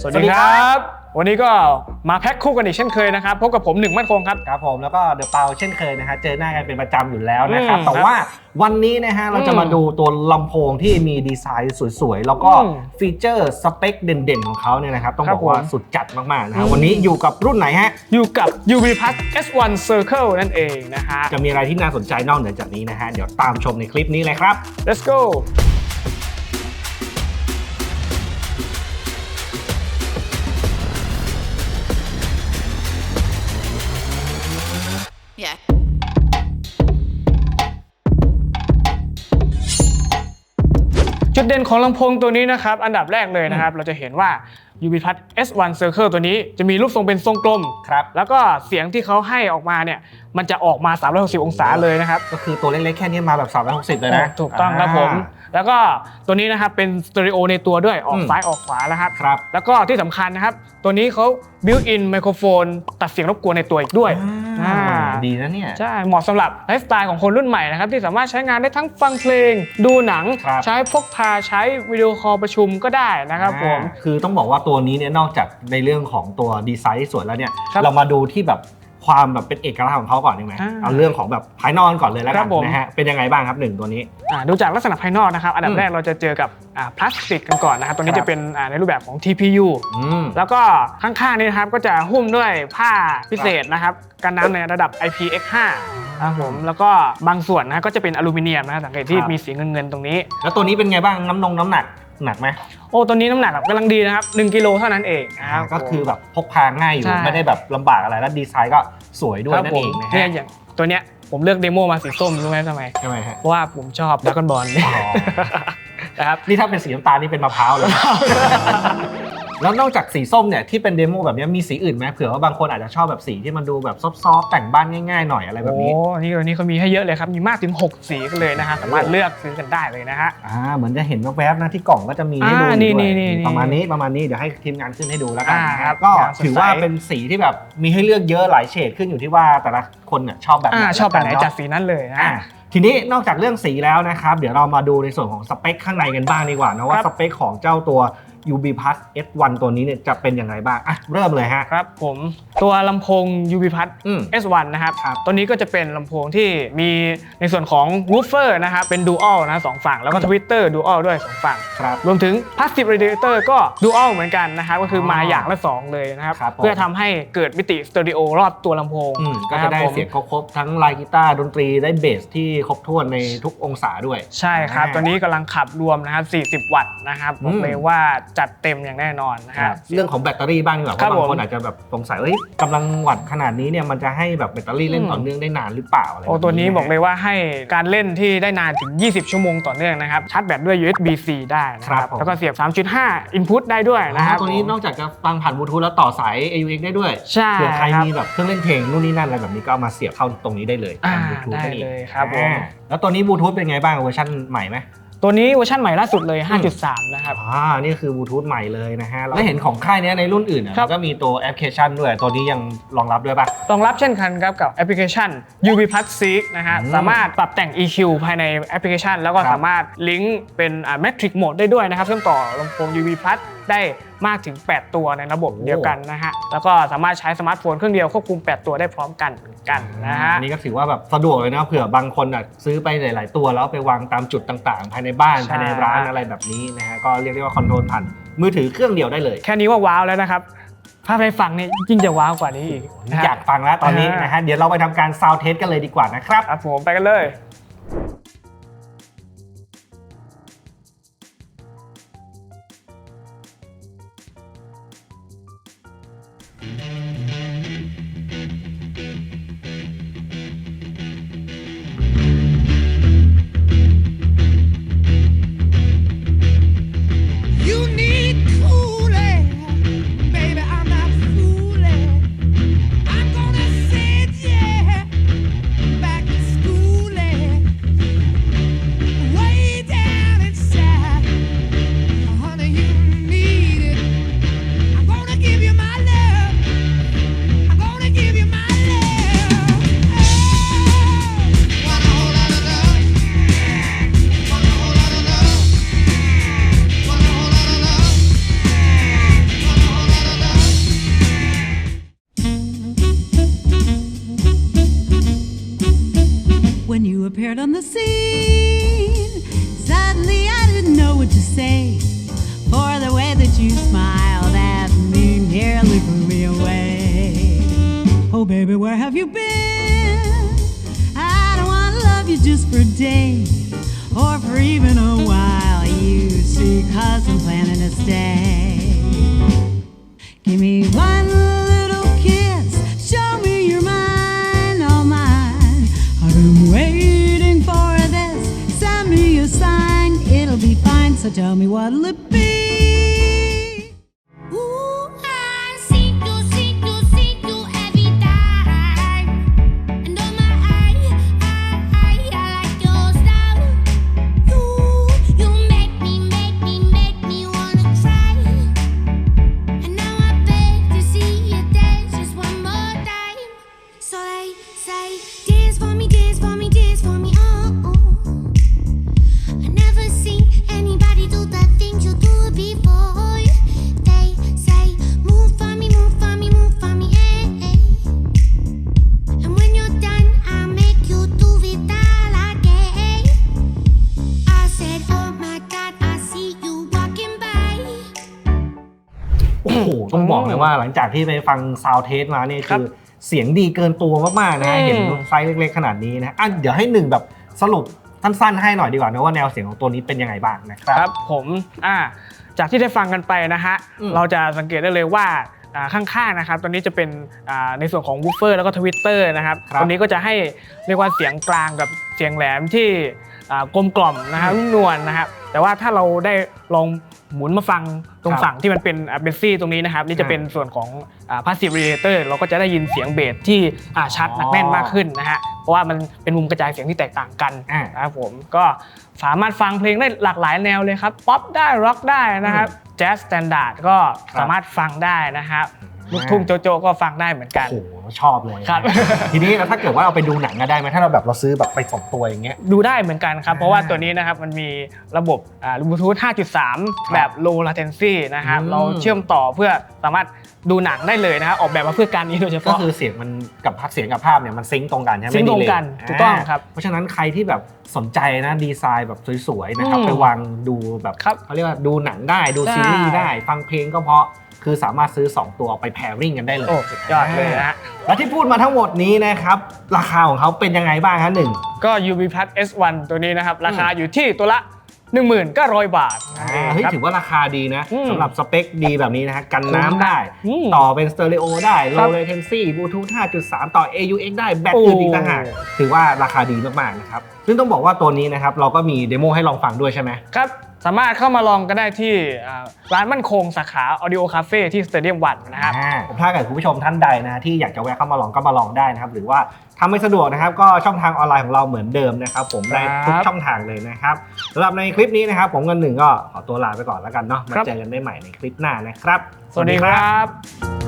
สวัสดีครับ วันนี้ก็มาแพ็คคู่กันอีกเช่นเคยนะครับ พบกับผมหนึ่งมั่นคงครับ ครับผมแล้วก็เดอะเปาเช่นเคยนะฮะเจอหน้ากันเป็นประจำอยู่แล้วนะครับ อืมแต่ว่าวันนี้นะฮะเราจะอืมมาดูตัวลำโพงที่มีดีไซน์สวยๆ แล้วก็อืมฟีเจอร์สเปคเด่นๆ ของเขาเนี่ยนะครับ ต้องครับบอกว่าผม สุดจัดมากๆนะอืฮะมวันนี้อยู่กับรุ่นไหนฮะ อยู่กับ UV Plus S1 Circle นั่นเองนะฮะ จะมีอะไรที่น่าสนใจนอกเหนือจากนี้นะฮะ เดี๋ยวตามชมในคลิปนี้เลยครับ Let's go Yeah. จุดเด่นของลำโพงตัวนี้นะครับ อันดับแรกเลยนะครับ เราจะเห็นว่า UV Plus S1 Circle ตัวนี้จะมีรูปทรงเป็นทรงกลม ครับ แล้วก็เสียงที่เขาให้ออกมาเนี่ย มันจะออกมา 360 องศาเลยนะครับก็คือตัวเล็กๆแค่นี้มาแบบ 360 เลยนะถูกต้องครับผมแล้วก็ตัวนี้นะครับเป็นสเตอริโอในตัวด้วยออกอืมซ้ายออกขวาแล้วครับ ครับ แล้วก็ที่สำคัญนะครับ ตัวนี้เขาบิวอินไมโครโฟนตัดเสียงรบกวนในตัวอีกด้วย อ่า อ่าดีนะเนี่ย ใช่ เหมาะสำหรับไลฟ์สไตล์ของคนรุ่นใหม่นะครับ ที่สามารถใช้งานได้ทั้งฟังเพลง ดูหนัง ครับ ใช้พกพาใช้วิดีโอคอลประชุมก็ได้นะครับผม อ่าคือต้องบอกว่าตัวนี้เนี่ยนอกจากในเรื่องของตัวดีไซน์ที่สวยแล้วเนี่ย ครับเรามาดูที่แบบ ความแบบเป็นเอกลักษณ์ของเขาก่อนดีไหมอ่าเอาเรื่องของแบบภายนอกก่อนเลยแล้วครักันบผม นะฮะเป็นยังไงบ้างครับหนึ่งตัวนี้ อ่าดูจากลักษณะภายนอกนะครับ อันดับอืมแรกเราจะเจอกับอ่าพลาสติกกันก่อนนะครับ ตัวนี้ครับ จะเป็นอ่าในรูปแบบของ TPU อืม แล้วก็ข้างๆนี้นะครับก็จะหุ้มด้วยผ้าพิเศษนะครับกันน้ำในระดับ IPX5 ครับผมแล้วก็บางส่วนนะก็จะเป็นอลูมิเนียมนะสังเกตที่ครับ มีสีเงินๆตรงนี้ แล้วตัวนี้เป็นไงบ้างน้ำนงน้ำหนัก หนักไหมโอ้ตัวนี้น้ำหนักแบบกำลังดีนะครับ1กิโลเท่านั้นเองนะครับ ก็คือแบบพกพาง่ายอยู่ ใช่ ไม่ได้แบบลำบากอะไรแล้วดีไซน์ก็สวยด้วยครับนั่นผเอมงนะเนี่ยฮะอย่างตัวเนี้ยผมเลือกเดโมมาสีส้มรู้ไหมทำไม ใช่ไหมฮะเพราะว่าผมชอบดักกอนบอลอ๋อนะครับ นี่ถ้าเป็นสีน้ำตาลนี่เป็นมะพร้าวเลย แล้วนอกจากสีส้มเนี่ยที่เป็นเดโมแบบนี้มีสีอื่นไหมเผื่อว่าบางคนอาจจะชอบแบบสีที่มันดูแบบซอฟต์ๆแต่งบ้านง่ายๆหน่อยอะไรแบบนี้ โอ้นี่ตัวนี้เขามีให้เยอะเลยครับ มีมากถึง 6 สีกันเลยนะฮะ สามารถเลือกซื้อกันได้เลยนะฮะ อ่าเหมือนจะเห็นแวบๆนะที่กล่องก็จะมีให้ดูอ่าอยู่นี่ด้วยนี่นี่ประมาณนี้ประมาณนี้เดี๋ยวให้ทีมงานขึ้นให้ดูแล้วกันอ่านะคครัรับบก็อย่างสดใส ถือว่าเป็นสีที่แบบมีให้เลือกเยอะหลายเฉดขึ้นอยู่ที่ว่าแต่ละคนเนี่ยชอบแบบไหนอ่าชอบแบบไหนแล้วกัจัดสีนั้นเลยนะ อ่าฮะทีนี้นอกจากเรื่องสีแล้วนะครับ เดี๋ยวเรามาดูในส่วนของสเปคข้างในกันบ้างดีกว่านะว่าครับ สเปคของเจ้าตัว UB Plus S1 ตัวนี้เนี่ยจะเป็นยังไงบ้างอะเริ่มเลยฮะ ครับผมตัวลำโพง UV p a d อืม S1 นะครับ ครับตัวนี้ก็จะเป็นลำโพงที่มีในส่วนของ woofer นะครับ เป็น dual นะสองฝั่ง แล้วก็ twitter dual ด้วยสองฝั่ง ครับ รวมถึง passive radiator ก็ dual เหมือนกันนะครับ ก็คือมาอย่างละ 2 เลยนะครับ ครับผม เพื่อทำให้เกิดมิติสเตอริโอรอบตัวลำโพงอืมก็จะได้นครับผมเสียงครบๆทั้งลายกีตาร์ดนตรีได้เบสที่ครบถ้วนในทุกองศาด้วย ใช่ครับ อ่าตัวนี้กำลังขับรวมนะครับ 40 วัตต์นะครับ บอกอืมเลยว่าจัดเต็มอย่างแน่นอนนะคฮะ รับเรื่องของแบตเตอรี่บ้างดีกว่าเพครับราะบางผมคนอาจจะแบบสงสัยว่าเฮ้ยกำลังวัดขนาดนี้เนี่ยมันจะให้แบบแบตเตอรี่เล่นอืมต่อเนื่องได้นานหรือเปล่าอะไรโอ้แบบตัวนี้ะบอกเลยว่าให้การเล่นที่ได้นานถึง 20 ชั่วโมงต่อเนื่องนะครับชาร์จแบตด้วย USB-C ได้นะคครัรับบผมแล้วก็เสียบ 3.5 input ได้ด้วยนะนะคครัรับบตัวนี้นอกจากจะฟังผ่านบลูทูธแล้วต่อสาย AUX ได้ด้วยใช่เผื่อใครครับมีแบบเครื่องเล่นเพลงนู่นนี่นั่นอะไรแบบนี้ก็เอามาเสียบเข้าตรงนี้ได้เลยอ่าทางบลูทูธได้นั่นเองเลยครับผม อ่าแล้วตัวนี้บลูทูธเป็นไงบ้างเวอร์ชันใหม่ไหม ตัวนี้เวอร์ชันใหม่ล่าสุดเลยอืม5.3 นะครับ อ่า นี่คือบลูทูธใหม่เลยนะฮะ แล้วเห็นของค่ายเนี้ยในรุ่นอื่นอะครับ มันก็มีตัวแอปพลิเคชันด้วย ตัวนี้ยังรองรับด้วยปะ รองรับเช่นกันครับกับแอปพลิเคชัน UV Plus Seek นะฮะ อืมสามารถปรับแต่ง EQ ภายในแอปพลิเคชัน แล้วก็ครับ สามารถลิงก์เป็นอ่า Metric Mode ได้ด้วยนะครับเชื่อมต่อลำโพง UV Plus ได้มากถึง 8 ตัวในระบบเดียวกันนะฮะแล้วก็สามารถใช้สมาร์ทโฟนเครื่องเดียวควบคุม 8 ตัวได้พร้อมกันเหมือนกันนะฮะอันนี้ก็ถือว่าแบบสะดวกเลยนะเผื่อบางคนอะซื้อไปหลาย ๆ ตัวแล้วไปวางตามจุดต่างๆ ภายในบ้านใช่ภายในร้านอะไรแบบนี้นะฮะก็เรียกได้ว่าคอนโทรลผ่านมือถือเครื่องเดียวได้เลย แค่นี้ว่าว้าวแล้วนะครับถ้าไปฟังเนี่ยยิ่งจะว้าวกว่านี้อีกนะฮะอยากฟังแล้วตอนนี้อ่านนะฮะเดี๋ยวเราไปทำการซาวเทสกันเลยดีกว่านะครับครับผมไปกันเลย when you appeared on the scene. Suddenly I didn't know what to say, for the way that you smiled at me nearly blew me away. Oh, baby, where have you been? I don't want to love you just for a day. Be fine. So tell me what'll it be? โอ้โหต้องบอกเลยว่าหลังจากที่ไปฟังซาวเทสมาเนี่ยครับคือเสียงดีเกินตัวมากๆนะอืมเห็นไซส์เล็กๆขนาดนี้นะอะเดี๋ยวให้หนึ่งแบบสรุปสั้นๆให้หน่อยดีกว่านะว่าแนวเสียงของตัวนี้เป็นยังไงบ้างนะครับครับผมอ่าจากที่ได้ฟังกันไปนะฮะอืมเราจะสังเกตได้เลยว่าอ่าข้างๆนะครับตัวนี้จะเป็นอ่าในส่วนของวูฟเฟอร์แล้วก็ทวิตเตอร์นะครับครับตัวนี้ก็จะให้เรียกว่าเสียงกลางกับเสียงแหลมที่อ่า กลมกล่อมนะครับนุ่มนวลนะครับแต่ว่าถ้าเราได้ลองหมุนมาฟังตรงครับฝั่งที่มันเป็นเบสซี่ตรงนี้นะครับนี่จะเป็นส่วนของพาสซีฟเรเตอร์เราก็จะได้ยินเสียงเบสที่อ่าชัดหนักแน่นมากขึ้นนะฮะเพราะว่ามันเป็นมุมกระจายเสียงที่แตกต่างกันอ่านะครับผมก็สามารถฟังเพลงได้หลากหลายแนวเลยครับป๊อปได้ร็อกได้นะครับแจ๊สสแตนดาร์ดก็สามารถฟังได้นะครับลูกทุ่งโจโจก็ฟังได้เหมือนกัน โอ้โหชอบเลยครับ ทีนี้แล้วถ้าเกิดว่าเอาไปดูหนังก็ได้ไหมถ้าเราแบบเราซื้อแบบไปสองตัวอย่างเงี้ย ดูได้เหมือนกันครับ เพราะว่าตัวนี้นะครับมันมีระบบบลูทูธ5.3 แบบ low latency นะครับอืมเราเชื่อมต่อเพื่อสามารถดูหนังได้เลยนะครับออกแบบมาเพื่อการนี้โดยเฉก็พาะคือเสียงมันกับภาพเสียงกับภาพเนี่ยมันซิงค์ตรงกันใช่ไหมซิงค์ตรงกันไม่ดีเลยถูกต้องครับเพราะฉะนั้นใครที่แบบสนใจนะดีไซน์แบบสวยๆนะครับอืมไปวางดูแบบครับเขาเรียกว่าดูหนังได้ดูได้ซีรีส์ได้ ฟังเพลงก็เพราะคือสามารถซื้อ 2 ตัวไปแพริ่งกันได้เลยโอ้สุดยอดเลยนะฮะ และที่พูดมาทั้งหมดนี้นะครับ ราคาของเขาเป็นยังไงบ้างฮะหนึ่ง ก็ UV Plus S1 ตัวนี้นะครับ ราคาอยู่ที่ตัวละ 19,000บาทอ่าเฮ้ยครับ ถือว่าราคาดีนะอืมสำหรับสเปคดีแบบนี้นะฮะกันน้ำได้ อืมต่อเป็นสเตอริโอได้ ครับ low latency Bluetooth 5.3 ต่อ AUX ได้ แบตโอ้อื่นอีกต่างหากถือว่าราคาดีมาก ๆ นะครับ ซึ่งต้องบอกว่าตัวนี้นะครับ เราก็มีเดโมให้ลองฟังด้วยใช่ไหม ครับ สามารถเข้ามาลองกันได้ที่อ่าร้านมั่นคงสาขา Audio Cafe ที่ Stadium วันนะครับ อ่าถ้าเกิดคุณผู้ชมท่านใดนะที่อยากจะแวะเข้ามาลองก็มาลองได้นะครับ หรือว่าถ้าไม่สะดวกนะครับก็ช่องทางออนไลน์ของเราเหมือนเดิมนะครับ ผมได้ทุกครับช่องทางเลยนะครับสำหรับในคลิปนี้นะครับ ผมกันหนึ่งก็ขอตัวลาไปก่อนแล้วกันเนาะมาครับ เจอกันได้ใหม่ในคลิปหน้านะครับ สวัสดีครับ